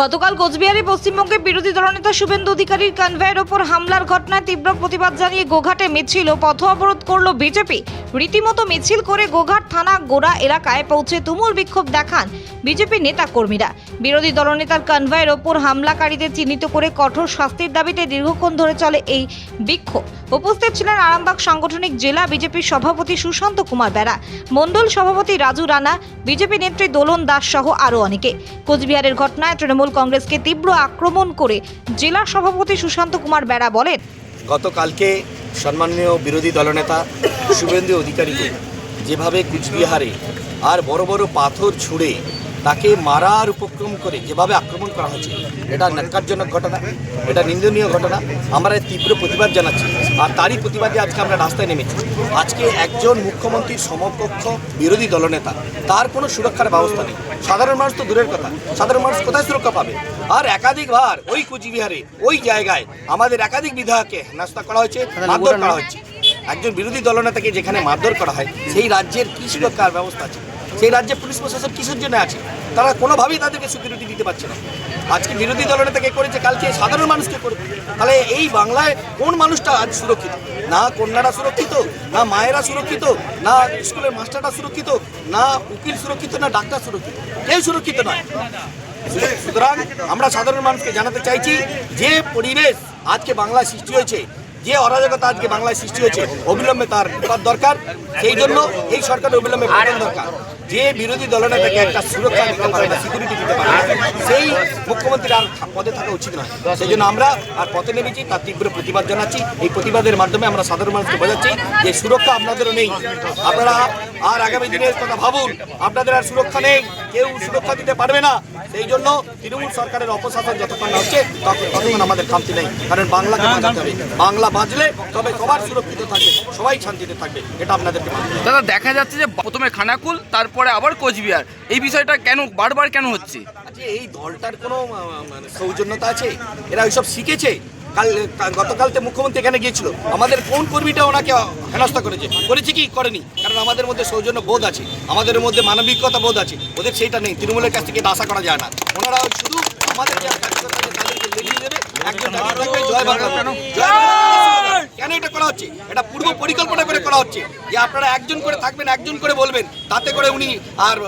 গতকাল কোচবিহারে পশ্চিমবঙ্গের বিরোধী দলনেতা শুভেন্দু অধিকারীর কনভয়ের ওপর হামলার ঘটনায় তীব্র প্রতিবাদ জানিয়ে গোঘাটে মিছিল ও পথ অবরোধ করল বিজেপি। রীতিমতো মিছিল করে গোঘাট থানা গোড়া এলাকায় পৌঁছে তুমুল বিক্ষোভ দেখান বিজেপি নেতা কর্মীরা বিরোধী দলনেতার কনভয়ের ওপর হামলাকারীদের চিহ্নিত করে কঠোর শাস্তির দাবিতে দীর্ঘক্ষণ ধরে চলে এই বিক্ষোভ। উপস্থিত ছিলেন আরামবাগ সাংগঠনিক জেলা বিজেপির সভাপতি সুশান্ত কুমার বেরা, মণ্ডল সভাপতি রাজু রানা, বিজেপি নেত্রী দোলন দাস সহ আরও অনেকে। কোচবিহারের ঘটনায় তৃণমূল কংগ্রেসকে তীব্র আক্রমণ করে জেলা সভাপতি সুশান্ত কুমার বেড়া বলেন, গতকালকে সম্মানীয় বিরোধী দলনেতা শুভেন্দু অধিকারীকে যেভাবে কুচবিহারে আর বড় বড় পাথর ছুঁড়ে তাকে মারার উপক্রম করে যেভাবে আক্রমণ করা হয়েছে এটা ন্যাক্কারজনক ঘটনা এটা নিন্দনীয় ঘটনা। আমরা এর তীব্র প্রতিবাদ জানাচ্ছি। আর তারই প্রতিবাদে আজকে আমরা রাস্তায় নেমেছি। আজকে একজন মুখ্যমন্ত্রীর সমকক্ষ বিরোধী দলনেতা তার কোনো সুরক্ষার ব্যবস্থা নেই। সাধারণ মানুষ তো দূরের কথা। সাধারণ মানুষ কোথায় সুরক্ষা পাবে? আর একাধিকবার ওই কুচবিহারে ওই জায়গায় আমাদের একাধিক বিধায়ককে হেনস্থা করা হয়েছে মারধর করা হচ্ছে একজন বিরোধী দলনেতাকে যেখানে মারধর করা হয় সেই রাজ্যের কি সুরক্ষার ব্যবস্থা আছে? সেই রাজ্যে পুলিশ প্রশাসন কিসের জন্য আছে, তারা কোনোভাবেই তাদেরকে সিকিউরিটি দিতে পারছে না। আজকে বিরোধী দলনেতাকে করেছে, কালকে সাধারণ মানুষকে করবে তাহলে এই বাংলায় কোন মানুষটা আজ সুরক্ষিত? না কন্যারা সুরক্ষিত, না মায়েরা সুরক্ষিত, না স্কুলের মাস্টাররা সুরক্ষিত, না উকিল সুরক্ষিত, না ডাক্তার সুরক্ষিত। কেউ সুরক্ষিত নয়। সুতরাং আমরা সাধারণ মানুষকে জানাতে চাইছি, যে পরিবেশ আজকে বাংলায় সৃষ্টি হয়েছে, যে অরাজকতা আজকে বাংলায় সৃষ্টি হয়েছে, অবিলম্বে তার দরকার। সেই জন্য এই সরকার অবিলম্বে দরকার। যে বিরোধী দলনেতাকে একটা সুরক্ষা দিতে পারে না সিকিউরিটি দিতে পারে সেই মুখ্যমন্ত্রীর আর পদে থাকা উচিত নয়। সেই জন্য আমরা আর পথে নেমেছি তার তীব্র প্রতিবাদ জানাচ্ছি। এই প্রতিবাদের মাধ্যমে আমরা সাধারণ মানুষকে বোঝাচ্ছি যে সুরক্ষা আপনাদেরও নেই। আপনারা আর আগামী দিনের কথা ভাবুন আপনাদের আর সুরক্ষা নেই। কেউ সুরক্ষা দিতে পারবে না। সেই জন্য তৃণমূল সরকারের অপশাসন যতক্ষণ না হচ্ছে তত- ততক্ষণ আমাদের খামতি নেই। কারণ বাংলাকে বাঁচাতে হবে। বাংলা বাঁচলে তবে সবার সুরক্ষিত থাকবে সবাই শান্তিতে থাকবে। এটা আপনাদেরকে দাদা দেখা যাচ্ছে যে প্রথমে খানাকুল তারপরে আবার কোচবিহার। এই বিষয়টা কেন বারবার কেন হচ্ছে? আচ্ছা এই দলটার কোনো মানে সৌজন্যতা আছে? এরা ওইসব শিখেছে? কাল কা- গতকালতে মুখ্যমন্ত্রী এখানে গিয়েছিল। আমাদের কোন কর্মীটা ওনাকে হেনস্থা করেছে? করেছে কি? করেনি। কারণ আমাদের মধ্যে সৌজন্য বোধ আছে। আমাদের মধ্যে মানবিকতা বোধ আছে। ওদের সেইটা নেই। তৃণমূলের কাছ থেকে আশা করা যায় না। ওনারা শুধু আমাদের যে কার্যকর্তা তাদেরকে দেবে। একজন জয় বাংলা। জয় বাংলা। কেন এটা করা হচ্ছে? এটা পূর্ব পরিকল্পনা করে করা হচ্ছে। যে আপনারা একজন করে থাকবেন, একজন করে বলবেন। তাতে করে উনি আর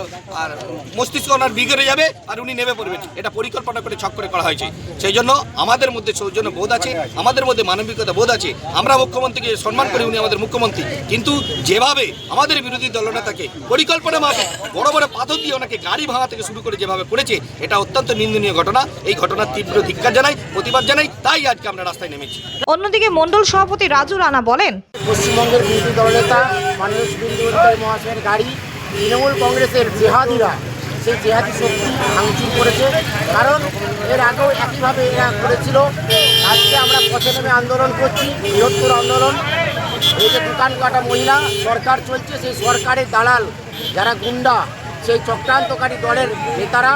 আর মস্তিষ্ক ওনার বিগড়ে যাবে আর উনি নেমে পড়বেন। এটা পরিকল্পনা করে ছক করে করা হয়েছে। সেই জন্য আমাদের মধ্যে সৌজন্য বোধ আছে, আমাদের মধ্যে মানবিকতা বোধ আছে। আমরা মুখ্যমন্ত্রীকে সম্মান করি, উনি আমাদের মুখ্যমন্ত্রী। কিন্তু যেভাবে আমাদের বিরোধী দলনেতাকে পরিকল্পনা মাফে, বড় বড় পাথর দিয়ে ওনাকে গাড়ি ভাঙা থেকে শুরু করে যেভাবে করেছে, এটা অত্যন্ত নিন্দনীয় ঘটনা। এই ঘটনার তীব্র ধিক্কার জানাই, প্রতিবাদ জানাই, তাই আজকে আমরা রাস্তায় নেমেছি। অন্যদিকে মণ্ডল সভাপতি রাজু রানা বলেন, পশ্চিমবঙ্গের বিরোধী দলনেতা মানুষ মহাশয়ের গাড়ি, তৃণমূল কংগ্রেসের জেহাদিরা, সেই জেহাদি শক্তি ভাঙচুর করেছে। কারণ এর আগেও একইভাবে এরা করেছিল। আজকে আমরা পথে নেমে আন্দোলন করছি, বৃহত্তর আন্দোলন। এই যে দোকান কাটা মহিলা, সরকার চলছে, সেই সরকারের দালাল যারা গুন্ডা, সেই চক্রান্তকারী দলের নেতারা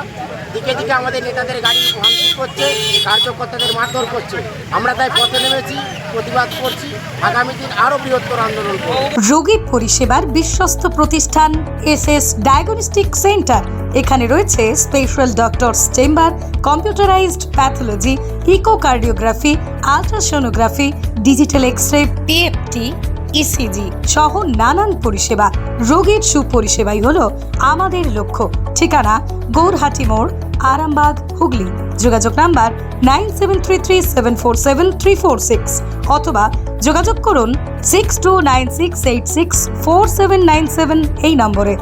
দিকে দিকে আমাদের নেতাদের গাড়ি ভাঙচুর করছে, কার্যকর্তাদের মারধর করছে। আমরা তাই পথে নেমেছি, প্রতিবাদ করছি, আগামী দিন আরও বৃহত্তর আন্দোলন রোগী পরিষেবার বিশ্বস্ত প্রতিষ্ঠান এস এস ডায়াগনস্টিক সেন্টার এখানে রয়েছে special doctors chamber computerised pathology echocardiography ultrasonography digital X ray PFT ECG E সহ নানান পরিষেবা। রোগীর সুপরিষেবাই হলো আমাদের লক্ষ্য। ঠিকানা গৌরহাটি মোড়, আরামবাগ, হুগলি। যোগাযোগ number nine seven three three seven four seven three four six অথবা যোগাযোগ করুন six two nine six eight six four seven nine seven এই নম্বরে।